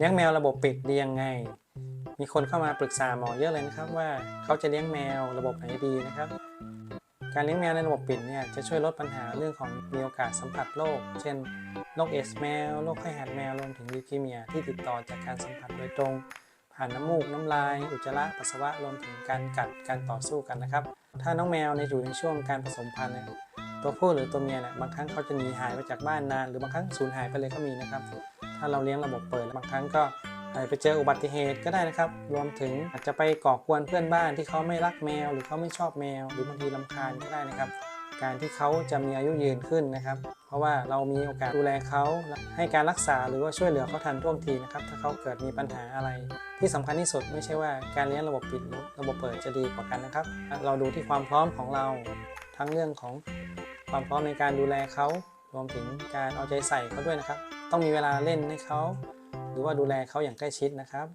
เลี้ยงแมวระบบปิดดียังไง มีคนเข้ามาปรึกษาหมอเยอะเลยนะครับ ว่าเขาจะเลี้ยงแมวระบบไหนดีนะครับ การเลี้ยงแมวในระบบปิดเนี่ยจะช่วยลดปัญหาเรื่องของมีโอกาสสัมผัสโรคเช่นโรคเอสแมวโรคไข้หัดแมวรวมถึงลิคีเมีย ที่ติดต่อจากการสัมผัสโดยตรง ผ่านน้ำมูกน้ำลาย อุจจาระปัสสาวะรวมถึงการกัดการต่อสู้กันนะครับ ถ้าน้องแมวในอยู่ในช่วงการผสมพันธุ์เนี่ยตัวผู้หรือตัวเมียเนี่ยบางครั้งเขาจะหนีหายไปจากบ้านนาน หรือบางครั้งสูญหายไปเลยก็มีนะครับ ถ้าเราเลี้ยงระบบเปิดบางครั้งก็อาจจะไปเจออุบัติเหตุก็ได้นะครับ รวมถึงอาจจะไปก่อกวนเพื่อนบ้านที่เขาไม่รักแมว หรือเขาไม่ชอบแมว หรือบางทีรำคาญก็ได้นะครับ การที่เขาจะมีอายุยืนขึ้นนะครับ เพราะว่าเรามีโอกาสดูแลเขาให้การรักษาหรือว่าช่วยเหลือเขาทันท่วงทีนะครับ ถ้าเขาเกิดมีปัญหาอะไร ที่สำคัญที่สุดไม่ใช่ว่าการเลี้ยงระบบปิดหรือระบบเปิดจะดีกว่ากันนะครับ เราดูที่ความพร้อมของเรา ทั้งเรื่องของความพร้อมในการดูแลเขา รวมถึงการเอาใจใส่เขาด้วยนะครับ ต้องมีเวลาเล่นให้เขา หรือว่าดูแลเขาอย่างใกล้ชิดนะครับ